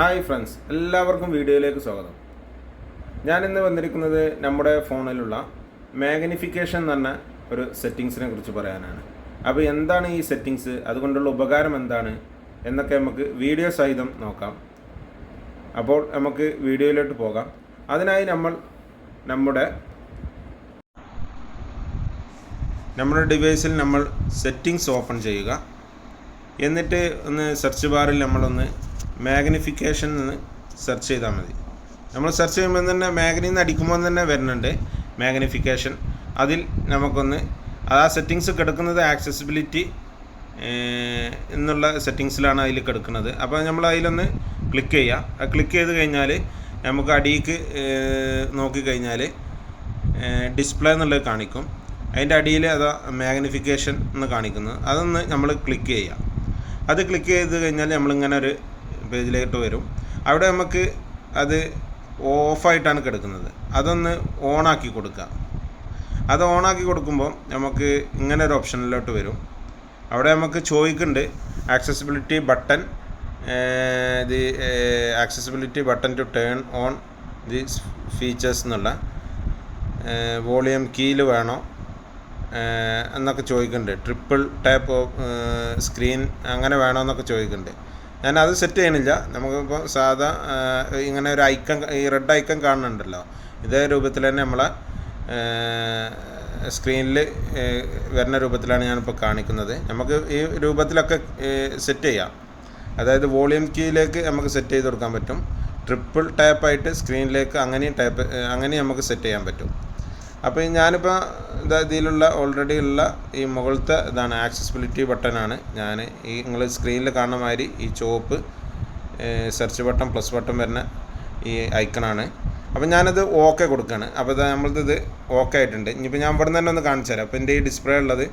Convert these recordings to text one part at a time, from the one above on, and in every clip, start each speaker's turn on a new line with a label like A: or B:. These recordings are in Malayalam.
A: ഹായ് ഫ്രണ്ട്സ് എല്ലാവർക്കും വീഡിയോയിലേക്ക് സ്വാഗതം. ഞാൻ ഇന്ന് വന്നിരിക്കുന്നത് നമ്മുടെ ഫോണിലുള്ള മാഗ്നിഫിക്കേഷൻ എന്ന് പറഞ്ഞ ഒരു സെറ്റിങ്സിനെ കുറിച്ച് പറയാനാണ്. അപ്പോൾ എന്താണ് ഈ സെറ്റിങ്സ് അതുകൊണ്ടുള്ള ഉപകാരം എന്താണ് എന്നൊക്കെ നമുക്ക് വീഡിയോ സഹിതം നോക്കാം. അപ്പോൾ നമുക്ക് വീഡിയോയിലോട്ട് പോകാം. അതിനായി നമ്മൾ നമ്മുടെ നമ്മുടെ ഡിവൈസിൽ നമ്മൾ സെറ്റിങ്സ് ഓപ്പൺ ചെയ്യുക. എന്നിട്ട് ഒന്ന് സെർച്ച് ബാറിൽ നമ്മളൊന്ന് മാഗ്നിഫിക്കേഷൻ എന്ന് സെർച്ച് ചെയ്താൽ മതി. നമ്മൾ സെർച്ച് ചെയ്യുമ്പോൾ തന്നെ മാഗ്നി എന്ന് അടിക്കുമ്പോൾ തന്നെ വരുന്നുണ്ട് മാഗ്നിഫിക്കേഷൻ അതിൽ നമുക്കൊന്ന് ആ സെറ്റിങ്സ് കിടക്കുന്നത് ആക്സസിബിലിറ്റി എന്നുള്ള സെറ്റിങ്സിലാണ് അതിൽ കിടക്കുന്നത്. അപ്പോൾ നമ്മൾ അതിലൊന്ന് ക്ലിക്ക് ചെയ്യുക ക്ലിക്ക് ചെയ്ത് കഴിഞ്ഞാൽ നമുക്ക് അടിയിക്ക് നോക്കിക്കഴിഞ്ഞാൽ ഡിസ്പ്ലേ എന്നുള്ളത് കാണിക്കും. അതിന്റെ അടിയിൽ അതാ മാഗ്നിഫിക്കേഷൻ എന്ന് കാണിക്കുന്നത്. അതൊന്ന് നമ്മൾ ക്ലിക്ക് ചെയ്യുക അത് ക്ലിക്ക് ചെയ്ത് കഴിഞ്ഞാൽ നമ്മളിങ്ങനെ ഒരു പേജിലേക്ക് വരും. അവിടെ നമുക്ക് അത് ഓഫായിട്ടാണ് കിടക്കുന്നത്. അതൊന്ന് ഓണാക്കി കൊടുക്കുക. അത് ഓണാക്കി കൊടുക്കുമ്പോൾ നമുക്ക് ഇങ്ങനെ ഒരു ഓപ്ഷനിലോട്ട് വരും. അവിടെ നമുക്ക് ചോദിക്കുന്നുണ്ട് accessibility button the accessibility button to turn on the features എന്നുള്ള വോളിയം കീയിൽ വേണോ? എന്നൊക്കെ ചോദിക്കുന്നുണ്ട്. ട്രിപ്പിൾ ടാപ്പ് സ്ക്രീൻ അങ്ങനെ വേണോ എന്നൊക്കെ ചോദിക്കുന്നുണ്ട്. ഞാൻ അത് സെറ്റ് ചെയ്യണില്ല. നമുക്കിപ്പോൾ സാധാ ഇങ്ങനെ ഒരു ഐക്കൺ ഈ റെഡ് ഐക്കൺ കാണുന്നുണ്ടല്ലോ. ഇതേ രൂപത്തിൽ തന്നെ നമ്മളെ സ്ക്രീനിൽ വരുന്ന രൂപത്തിലാണ് ഞാനിപ്പോൾ കാണിക്കുന്നത്. നമുക്ക് ഈ രൂപത്തിലൊക്കെ സെറ്റ് ചെയ്യാം. അതായത് വോളിയം കീയിലേക്ക് നമുക്ക് സെറ്റ് ചെയ്ത് കൊടുക്കാൻ പറ്റും. ട്രിപ്പിൾ ടാപ്പായിട്ട് സ്ക്രീനിലേക്ക് അങ്ങനെയും ടാപ്പ് അങ്ങനെ നമുക്ക് സെറ്റ് ചെയ്യാൻ പറ്റും. അപ്പോൾ ഞാനിപ്പോൾ ഇതാ ഇതിലുള്ള ഓൾറെഡി ഉള്ള ഈ മുകളിലത്തെ ഇതാണ് ആക്സസിബിലിറ്റി ബട്ടനാണ് ഞാൻ ഈ നിങ്ങൾ സ്ക്രീനിൽ കാണുന്ന മാതിരി ഈ ചുവപ്പ് സെർച്ച് ബട്ടൺ പ്ലസ് ബട്ടൺ വരുന്ന ഈ ഐക്കണാണ് അപ്പോൾ ഞാനത് ഓക്കെ കൊടുക്കുകയാണ് അപ്പോൾ ഇത് നമ്മളത് ഇത് ഓക്കെ ആയിട്ടുണ്ട്. ഇനിയിപ്പോൾ ഞാൻ ഇവിടെ തന്നെ ഒന്ന് കാണിച്ചു തരാം. അപ്പോൾ എന്റെ ഈ ഡിസ്പ്ലേ ഉള്ളത്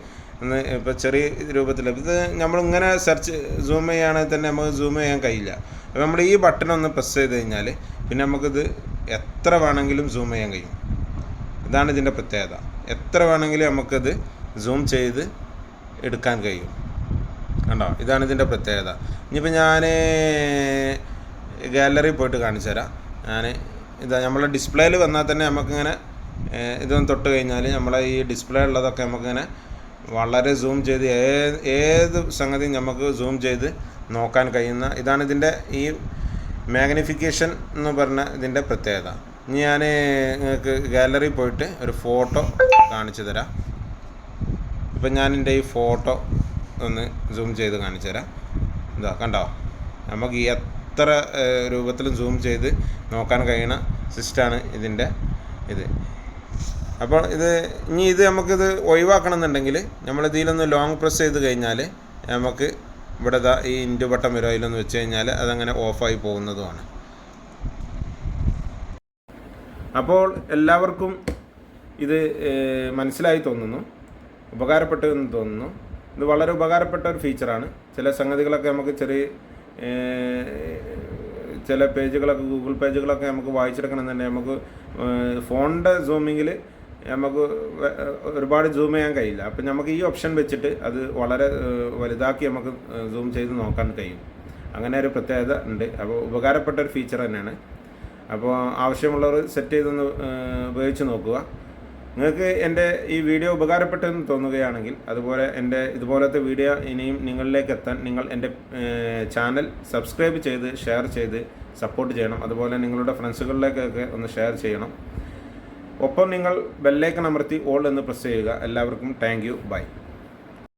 A: ഒന്ന് ഇപ്പോൾ ചെറിയ രൂപത്തിൽ ഇത് നമ്മളിങ്ങനെ സെർച്ച് സൂം ചെയ്യുകയാണെങ്കിൽ തന്നെ നമുക്ക് സൂം ചെയ്യാൻ കഴിയില്ല. അപ്പോൾ നമ്മൾ ഈ ബട്ടൺ ഒന്ന് പ്രസ് ചെയ്ത് കഴിഞ്ഞാൽ പിന്നെ നമുക്കിത് എത്ര വേണമെങ്കിലും സൂം ചെയ്യാൻ കഴിയും. ഇതാണ് ഇതിന്റെ പ്രത്യേകത. എത്ര വേണമെങ്കിലും നമുക്കത് സൂം ചെയ്ത് എടുക്കാൻ കഴിയും. കണ്ടോ? ഇതാണ് ഇതിന്റെ പ്രത്യേകത. ഇനിയിപ്പോൾ ഞാൻ ഗാലറി പോയിട്ട് കാണിച്ചു തരാം. ഞാൻ ഇതാ നമ്മളെ ഡിസ്പ്ലേയിൽ വന്നാൽ തന്നെ നമുക്കിങ്ങനെ ഇതൊന്ന് തൊട്ട് കഴിഞ്ഞാൽ നമ്മളെ ഈ ഡിസ്പ്ലേ ഉള്ളതൊക്കെ നമുക്കിങ്ങനെ വളരെ സൂം ചെയ്ത് ഏത് ഏത് സംഗതിയും നമുക്ക് സൂം ചെയ്ത് നോക്കാൻ കഴിയുന്ന ഇതാണ് ഇതിന്റെ ഈ മാഗ്നിഫിക്കേഷൻ എന്ന് പറഞ്ഞ ഇതിന്റെ പ്രത്യേകത. ഞാൻ നിങ്ങൾക്ക് ഗാലറി പോയിട്ട് ഒരു ഫോട്ടോ കാണിച്ചു തരാം. ഇപ്പം ഞാൻ എന്റെ ഈ ഫോട്ടോ ഒന്ന് സൂം ചെയ്ത് കാണിച്ചു തരാം. എന്താ കണ്ടോ? നമുക്ക് എത്ര രൂപത്തിലും സൂം ചെയ്ത് നോക്കാൻ കഴിയണ സിസ്റ്റാണ് ഇതിന്റെ ഇത്. അപ്പോൾ ഇത് ഇനി ഇത് നമുക്കിത് ഒഴിവാക്കണം എന്നുണ്ടെങ്കിൽ നമ്മൾ ഇതിലൊന്ന് ലോങ് പ്രസ് ചെയ്ത് കഴിഞ്ഞാൽ നമുക്ക് ഇവിടെ ഈ ഇൻഡു ബട്ടൺ വരും അതിലൊന്ന് വെച്ച് കഴിഞ്ഞാൽ അതങ്ങനെ ഓഫായി പോകുന്നതുമാണ്. അപ്പോൾ എല്ലാവർക്കും ഇത് മനസ്സിലായി തോന്നുന്നു ഉപകാരപ്പെട്ടു എന്ന് തോന്നുന്നു. ഇത് വളരെ ഉപകാരപ്പെട്ട ഒരു ഫീച്ചറാണ്. ചില സംഗതികളൊക്കെ നമുക്ക് ചെറിയ ചില പേജുകളൊക്കെ ഗൂഗിൾ പേജുകളൊക്കെ നമുക്ക് വായിച്ചെടുക്കണം തന്നെ നമുക്ക് ഫോണിന്റെ സൂമിങ്ങിൽ നമുക്ക് ഒരുപാട് സൂം ചെയ്യാൻ കഴിയില്ല. അപ്പം നമുക്ക് ഈ ഓപ്ഷൻ വെച്ചിട്ട് അത് വളരെ വലുതാക്കി നമുക്ക് സൂം ചെയ്ത് നോക്കാൻ കഴിയും. അങ്ങനെ ഒരു പ്രത്യേകത ഉണ്ട്. അപ്പോൾ ഉപകാരപ്പെട്ട ഒരു ഫീച്ചർ തന്നെയാണ്. അപ്പോൾ ആവശ്യമുള്ളവർ സെറ്റ് ചെയ്തൊന്ന് ഉപയോഗിച്ച് നോക്കുക. നിങ്ങൾക്ക് എന്റെ ഈ വീഡിയോ ഉപകാരപ്പെട്ടെന്ന് തോന്നുകയാണെങ്കിൽ അതുപോലെ എന്റെ ഇതുപോലത്തെ വീഡിയോ ഇനിയും നിങ്ങളിലേക്ക് എത്താൻ നിങ്ങൾ എന്റെ ചാനൽ സബ്സ്ക്രൈബ് ചെയ്ത് ഷെയർ ചെയ്ത് സപ്പോർട്ട് ചെയ്യണം. അതുപോലെ നിങ്ങളുടെ ഫ്രണ്ട്സുകളിലേക്കൊക്കെ ഒന്ന് ഷെയർ ചെയ്യണം. ഒപ്പം നിങ്ങൾ ബെല്ലേക്കൺ അമർത്തി ഓൾ എന്ന് പ്രസ് ചെയ്യുക. എല്ലാവർക്കും താങ്ക് യു ബൈ